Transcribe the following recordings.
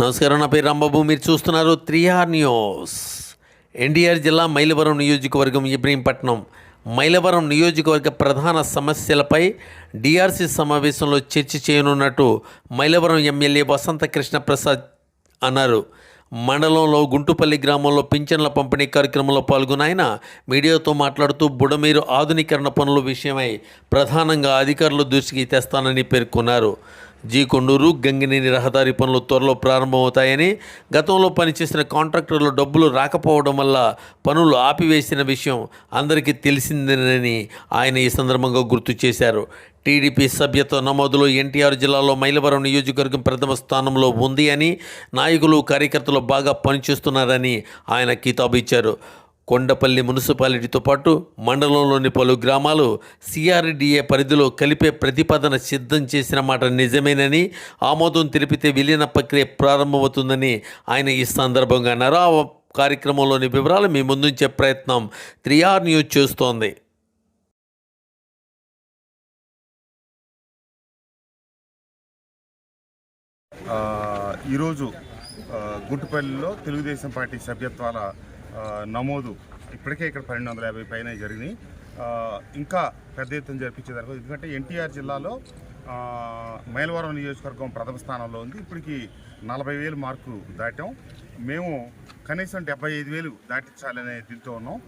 నమస్కారం నా పేరు రాంబాబు. మీరు చూస్తున్నారు త్రిఆర్ న్యూస్. ఎన్టీఆర్ జిల్లా మైలవరం నియోజకవర్గం ఇబ్రహీంపట్నం. మైలవరం నియోజకవర్గ ప్రధాన సమస్యలపై డిఆర్సీ సమావేశంలో చర్చ చేయనున్నట్టు మైలవరం ఎమ్మెల్యే వసంత కృష్ణప్రసాద్ అన్నారు. మండలంలో గుంటుపల్లి గ్రామంలో పింఛన్ల పంపిణీ కార్యక్రమంలో పాల్గొన్న ఆయన మీడియాతో మాట్లాడుతూ బుడమీరు ఆధునీకరణ పనుల విషయమై ప్రధానంగా అధికారుల దృష్టికి తెస్తానని పేర్కొన్నారు. జీ కొండూరు గంగినేని రహదారి పనులు త్వరలో ప్రారంభమవుతాయని గతంలో పనిచేసిన కాంట్రాక్టర్లు డబ్బులు రాకపోవడం వల్ల పనులు ఆపివేసిన విషయం అందరికీ తెలిసిందేనని ఆయన ఈ సందర్భంగా గుర్తు చేశారు. టీడీపీ సభ్యత్వ నమోదులో ఎన్టీఆర్ జిల్లాలో మైలవరం నియోజకవర్గం ప్రథమ స్థానంలో ఉంది అని నాయకులు కార్యకర్తలు బాగా పనిచేస్తున్నారని ఆయన కితాబు ఇచ్చారు. కొండపల్లి మున్సిపాలిటీతో పాటు మండలంలోని పలు గ్రామాలు సిఆర్డిఏ పరిధిలో కలిపే ప్రతిపాదన సిద్ధం చేసిన మాట నిజమేనని ఆమోదం తెలిపితే విలీన ప్రక్రియ ప్రారంభమవుతుందని ఆయన ఈ సందర్భంగా అన్నారు. ఆ కార్యక్రమంలోని వివరాలు మీ ముందుంచే ప్రయత్నం త్రీ ఆర్ న్యూస్ చేస్తోంది. ఈరోజు గుట్టుపల్లిలో తెలుగుదేశం పార్టీ సభ్యత్వాల నమోదు ఇప్పటికే ఇక్కడ పన్నెండు వందల యాభై పైన జరిగినాయి. ఇంకా పెద్ద ఎత్తున జరిపించేదానికి ఎందుకంటే ఎన్టీఆర్ జిల్లాలో మైలవరం నియోజకవర్గం ప్రథమ స్థానంలో ఉంది. ఇప్పటికి నలభై వేలు మార్కు దాటాం. మేము కనీసం డెబ్బై ఐదు వేలు దాటించాలనే దీంతో ఉన్నాం.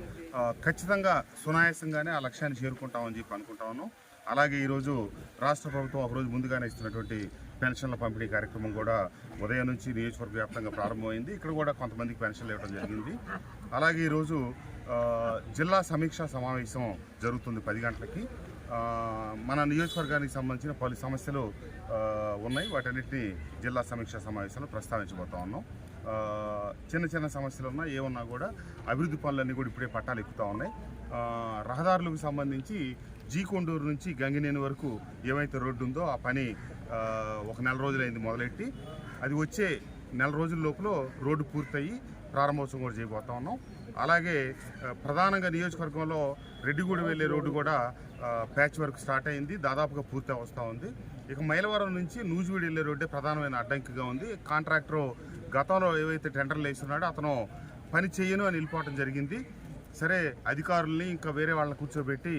ఖచ్చితంగా సునాయాసంగానే ఆ లక్ష్యాన్ని చేరుకుంటామని చెప్పి అనుకుంటా ఉన్నాం. అలాగే ఈరోజు రాష్ట్ర ప్రభుత్వం ఒకరోజు ముందుగానే ఇస్తున్నటువంటి పెన్షన్ల పంపిణీ కార్యక్రమం కూడా ఉదయం నుంచి నియోజకవర్గ వ్యాప్తంగా ప్రారంభమైంది. ఇక్కడ కూడా కొంతమందికి పెన్షన్లు ఇవ్వడం జరిగింది. అలాగే ఈరోజు జిల్లా సమీక్షా సమావేశం జరుగుతుంది పది గంటలకి. మన నియోజకవర్గానికి సంబంధించిన పలు సమస్యలు ఉన్నాయి. వాటన్నిటిని జిల్లా సమీక్షా సమావేశంలో ప్రస్తావించబోతా ఉన్నాం. చిన్న చిన్న సమస్యలు ఉన్నా ఏమన్నా కూడా అభివృద్ధి పనులన్నీ కూడా ఇప్పుడే పట్టాలు ఎక్కుతా ఉన్నాయి రహదారులకు సంబంధించి జీ కొండూరు నుంచి గంగినేని వరకు ఏమైతే రోడ్డు ఉందో ఆ పని ఒక నెల రోజులైంది మొదలెట్టి. అది వచ్చే నెల రోజుల లోపల రోడ్డు పూర్తయి ప్రారంభోత్సవం కూడా చేయబోతా ఉన్నాం. అలాగే ప్రధానంగా నియోజకవర్గంలో రెడ్డిగూడ వెళ్ళే రోడ్డు కూడా ప్యాచ్ వర్క్ స్టార్ట్ అయింది. దాదాపుగా పూర్తి వస్తూ ఉంది. ఇక మైలవరం నుంచి నూజివీడు వెళ్ళే రోడ్డే ప్రధానమైన అడ్డంకిగా ఉంది. కాంట్రాక్టర్ గతంలో ఏవైతే టెండర్లు వేస్తున్నాడో అతను పని చేయను అని వెళ్ళిపోవటం జరిగింది. సరే అధికారుల్ని ఇంకా వేరే వాళ్ళని కూర్చోబెట్టి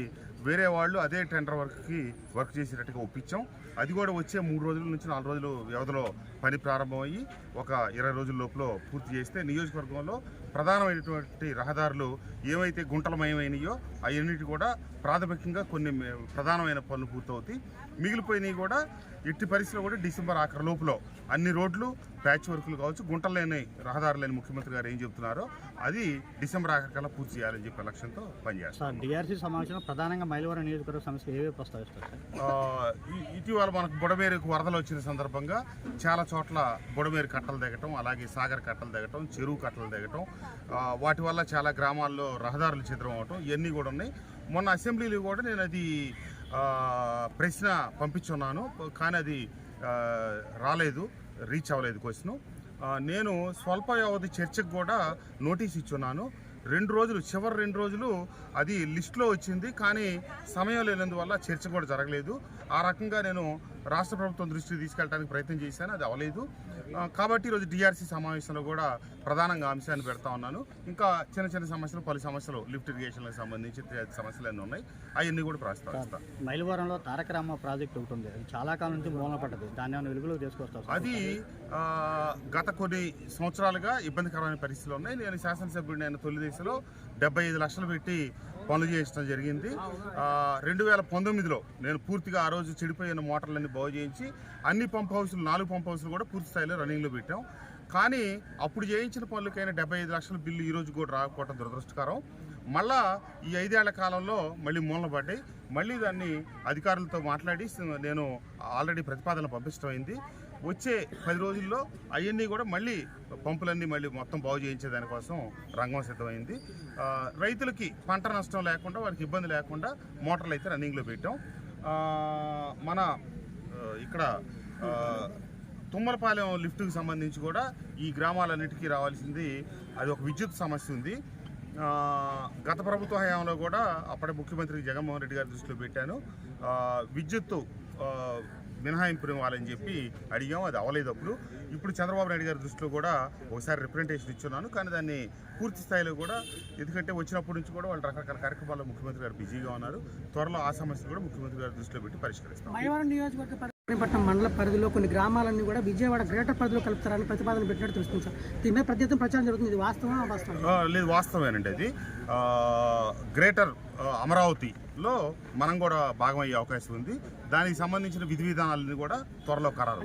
వేరే వాళ్ళు అదే టెండర్ వర్క్కి వర్క్ చేసేటట్టుగా ఒప్పించాం. అది కూడా వచ్చే మూడు రోజుల నుంచి నాలుగు రోజులు వ్యవధిలో పని ప్రారంభమయ్యి ఒక ఇరవై రోజుల లోపల పూర్తి చేస్తే నియోజకవర్గంలో ప్రధానమైనటువంటి రహదారులు ఏవైతే గుంటలమయమైనయో అవన్నిటి కూడా ప్రాథమికంగా కొన్ని ప్రధానమైన పనులు పూర్తవుతాయి. మిగిలిపోయినవి కూడా ఎట్టి పరిస్థితుల్లో కూడా డిసెంబర్ ఆఖరి లోపల అన్ని రోడ్లు ప్యాచ్ వర్కులు కావచ్చు గుంటలేని రహదారులేని ముఖ్యమంత్రి గారు ఏం చెబుతున్నారో అది డిసెంబర్ ఆఖరి కల్లా పూర్తి చేయాలని చెప్పే లక్ష్యంతో పనిచేస్తారు డిఆర్సీ సమావేశంలో ప్రధానంగా మైలవరం నియోజకవర్గ సమస్య ఏవే ప్రస్తావిస్తారు ఇటీవల మనకు బుడమేరుకు వరదలు వచ్చిన సందర్భంగా చాలా చోట్ల బుడమేరు కట్టలు దిగటం అలాగే సాగర్ కట్టలు దిగటం చెరువు కట్టలు దిగటం వాటి వల్ల చాలా గ్రామాల్లో రహదారులు చిత్రం అవటం ఇవన్నీ కూడా ఉన్నాయి. మొన్న అసెంబ్లీలో కూడా నేను అది ప్రశ్న పంపించున్నాను కానీ అది రాలేదు రీచ్ అవ్వలేదు క్వశ్చన్. నేను స్వల్ప వ్యవధి చర్చకు కూడా నోటీస్ ఇచ్చున్నాను. రెండు రోజులు చివరి రెండు రోజులు అది లిస్ట్లో వచ్చింది. కానీ సమయం లేనందువల్ల చర్చ కూడా జరగలేదు. ఆ రకంగా నేను రాష్ట్ర ప్రభుత్వం దృష్టికి తీసుకెళ్ళడానికి ప్రయత్నం చేశాను అది అవ్వలేదు ఆ, కాబట్టి ఈరోజు డిఆర్సీ సమావేశంలో కూడా ప్రధానంగా అంశాన్ని పెడతా ఉన్నాను. ఇంకా చిన్న చిన్న సమస్యలు పలు సమస్యలు లిఫ్ట్ ఇరిగేషన్లకు సంబంధించి సమస్యలు అన్నీ ఉన్నాయి. అవన్నీ కూడా ప్రస్తావిస్తాను మైలవరంలో తారక రామ ప్రాజెక్ట్ ఒకటి ఉంది. అది చాలా కాలం నుంచి మూలన పడ్డది. దాన్ని తీసుకొస్తారు సార్ అది గత కొన్ని సంవత్సరాలుగా ఇబ్బందికరమైన పరిస్థితులు ఉన్నాయి. నేను శాసనసభ్యుడిని అయిన తొలి దశలో డెబ్బై ఐదు లక్షలు పెట్టి పనులు చేయించడం జరిగింది. రెండు వేల పంతొమ్మిదిలో నేను పూర్తిగా ఆ రోజు చెడిపోయిన మోటార్లన్నీ బాగు చేయించి అన్ని పంప్ హౌస్లు నాలుగు పంప్ హౌస్లు కూడా పూర్తి స్థాయిలో రన్నింగ్లో పెట్టాం. కానీ అప్పుడు చేయించిన పనులకైనా డెబ్బై ఐదు లక్షల బిల్లు ఈ రోజు కూడా రాకపోవడం దురదృష్టకరం. మళ్ళా ఈ ఐదేళ్ళ కాలంలో మళ్ళీ మూలన పడ్డాయి. మళ్ళీ దాన్ని అధికారులతో మాట్లాడి నేను ఆల్రెడీ ప్రతిపాదన పంపించడం అయింది. వచ్చే పది రోజుల్లో అవన్నీ కూడా మళ్ళీ పంపులన్నీ మళ్ళీ మొత్తం బాగు చేయించే దానికోసం రంగం సిద్ధమైంది. రైతులకి పంట నష్టం లేకుండా వారికి ఇబ్బంది లేకుండా మోటార్లు అయితే రన్నింగ్లో పెట్టాం. మన ఇక్కడ తుమ్మలపాలెం లిఫ్ట్కి సంబంధించి కూడా ఈ గ్రామాలన్నిటికీ రావాల్సింది అది ఒక విద్యుత్ సమస్య ఉంది. గత ప్రభుత్వ హయాంలో కూడా అప్పటి ముఖ్యమంత్రి జగన్మోహన్ రెడ్డి గారి దృష్టిలో పెట్టాను. విద్యుత్తు మినహాయింపు ఇవ్వాలని చెప్పి అడిగాం అది అవ్వలేదు అప్పుడు. ఇప్పుడు చంద్రబాబు నాయుడు గారి దృష్టిలో కూడా ఒకసారి రిప్రజెంటేషన్ ఇచ్చున్నాను. కానీ దాన్ని పూర్తి స్థాయిలో కూడా ఎందుకంటే వచ్చినప్పటి నుంచి కూడా వాళ్ళు రకరకాల కార్యక్రమాల్లో ముఖ్యమంత్రి గారు బిజీగా ఉన్నారు. త్వరలో ఆ సమస్యలు కూడా ముఖ్యమంత్రి గారి దృష్టిలో పెట్టి పరిష్కరిస్తాం. పట్టణం మండల పరిధిలో కొన్ని గ్రామాలన్నీ కూడా విజయవాడ గ్రేటర్ పరిధిలో కలుపుతారని ప్రతిపాదన పెట్టినట్టు తెలుస్తుంది సార్. దీని మీద ప్రత్యేకం ప్రచారం జరుగుతుంది. ఇది వాస్తవం లేదు వాస్తవేనండి అది. ఆ, గ్రేటర్ అమరావతిలో మనం కూడా భాగమయ్యే అవకాశం ఉంది. దానికి సంబంధించిన విధి విధానాలని కూడా త్వరలో ఖరారు.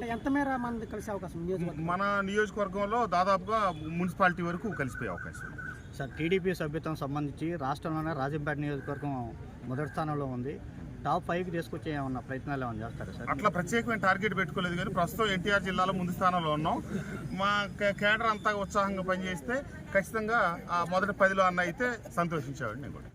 కలిసే అవకాశం మన నియోజకవర్గంలో దాదాపుగా మున్సిపాలిటీ వరకు కలిసిపోయే అవకాశం ఉంది. సార్ టీడీపీ సభ్యత్వం సంబంధించి రాష్ట్రంలోనే రాజంపేట నియోజకవర్గం మొదటి స్థానంలో ఉంది. టాప్ ఫైవ్కి తీసుకొచ్చే ఏమన్నా ప్రయత్నాలు ఏమైనా చేస్తారా సార్? అట్లా ప్రత్యేకమైన టార్గెట్ పెట్టుకోలేదు కానీ ప్రస్తుతం ఎన్టీఆర్ జిల్లాలో ముందు స్థానంలో ఉన్నాం. మా కేడర్ అంతా ఉత్సాహంగా పనిచేస్తే ఖచ్చితంగా ఆ మొదటి పదిలో అన్న అయితే సంతోషించేవాడిని నేను కూడా.